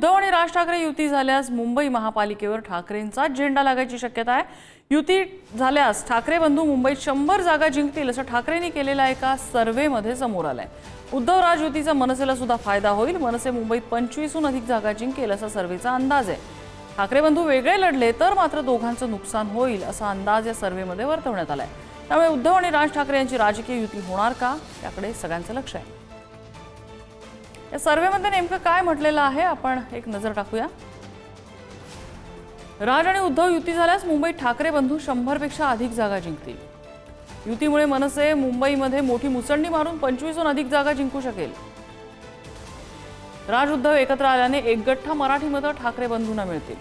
उद्धव आणि राज ठाकरे युती झाल्यास मुंबई महापालिकेवर ठाकरेंचाच झेंडा लागायची शक्यता आहे. युती झाल्यास ठाकरे बंधू मुंबईत शंभर जागा जिंकतील असं ठाकरेंनी केलेल्या एका सर्व्हेमध्ये समोर आलंय. उद्धव राज युतीचा मनसेला सुद्धा फायदा होईल. मनसे मुंबईत पंचवीसहून अधिक जागा जिंकेल असा सर्व्हेचा अंदाज आहे. ठाकरे बंधू वेगळे लढले तर मात्र दोघांचं नुकसान होईल असा अंदाज या सर्व्हेमध्ये वर्तवण्यात आलाय. त्यामुळे उद्धव आणि राज ठाकरे यांची राजकीय युती होणार का? याकडे सगळ्यांचं लक्ष आहे. या सर्व्हेमध्ये नेमकं काय म्हटलेलं आहे? आपण एक नजर टाकूया. राज आणि उद्धव युती झाल्यास मुंबईत ठाकरे बंधू शंभरपेक्षा अधिक जागा जिंकतील. युतीमुळे मनसे मुंबईमध्ये मोठी मुसंडी मारून पंचवीसहून अधिक जागा जिंकू शकेल. राज उद्धव एकत्र आल्याने एक गठ्ठा मराठी मतं ठाकरे बंधूंना मिळतील.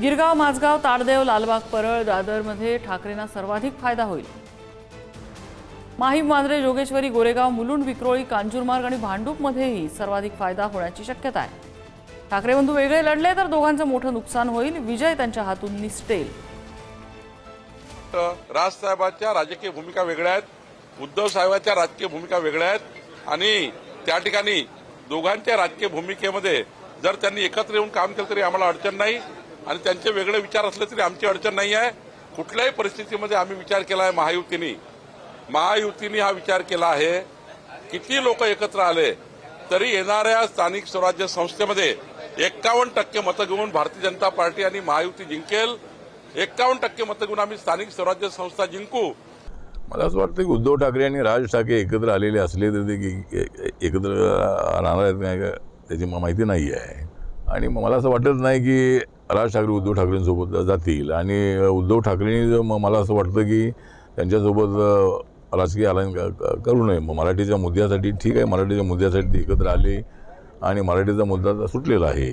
गिरगाव माझगाव ताडदेव लालबाग परळ दादरमध्ये ठाकरेंना सर्वाधिक फायदा होईल. माहीम मांजरे जोगेश्वरी गोरेगाव मुलुंड विक्रोळी कांजूरमार्ग आणि भांडूपमध्येही सर्वाधिक फायदा होण्याची शक्यता आहे. ठाकरे बंधू वेगळे लढले तर दोघांचं मोठं नुकसान होईल. विजय त्यांच्या हातून निसटेल. राजसाहेबांच्या राजकीय भूमिका वेगळ्या आहेत. उद्धव साहेबांच्या राजकीय भूमिका वेगळ्या आहेत. आणि त्या ठिकाणी दोघांच्या राजकीय भूमिकेमध्ये जर त्यांनी एकत्र येऊन काम केलं तरी आम्हाला अडचण नाही. आणि त्यांचे वेगळे विचार असले तरी आमची अडचण नाही आहे. कुठल्याही परिस्थितीमध्ये आम्ही विचार केला आहे महायुतीने. महायुतीने हा विचार केला आहे. किती लोक एकत्र आले तरी येणाऱ्या स्थानिक स्वराज्य संस्थेमध्ये एक्कावन्न टक्के मतं घेऊन भारतीय जनता पार्टी आणि महायुती जिंकेल. एक्कावन्न टक्के मतं घेऊन आम्ही स्थानिक स्वराज्य संस्था जिंकू. मला असं वाटतं की उद्धव ठाकरे आणि राज ठाकरे एकत्र आलेले असले तरी ते की- एकत्र राहणार आहेत नाही का त्याची माहिती नाही आहे. आणि मला असं वाटत नाही की राज ठाकरे उद्धव ठाकरेंसोबत जातील. आणि उद्धव ठाकरेंनी मला असं वाटतं की त्यांच्यासोबत राजकीय आलायन करू नये. मग मराठीच्या मुद्द्यासाठी ठीक आहे. मराठीच्या मुद्द्यासाठी एकत्र आले आणि मराठीचा मुद्दा सुटलेला आहे.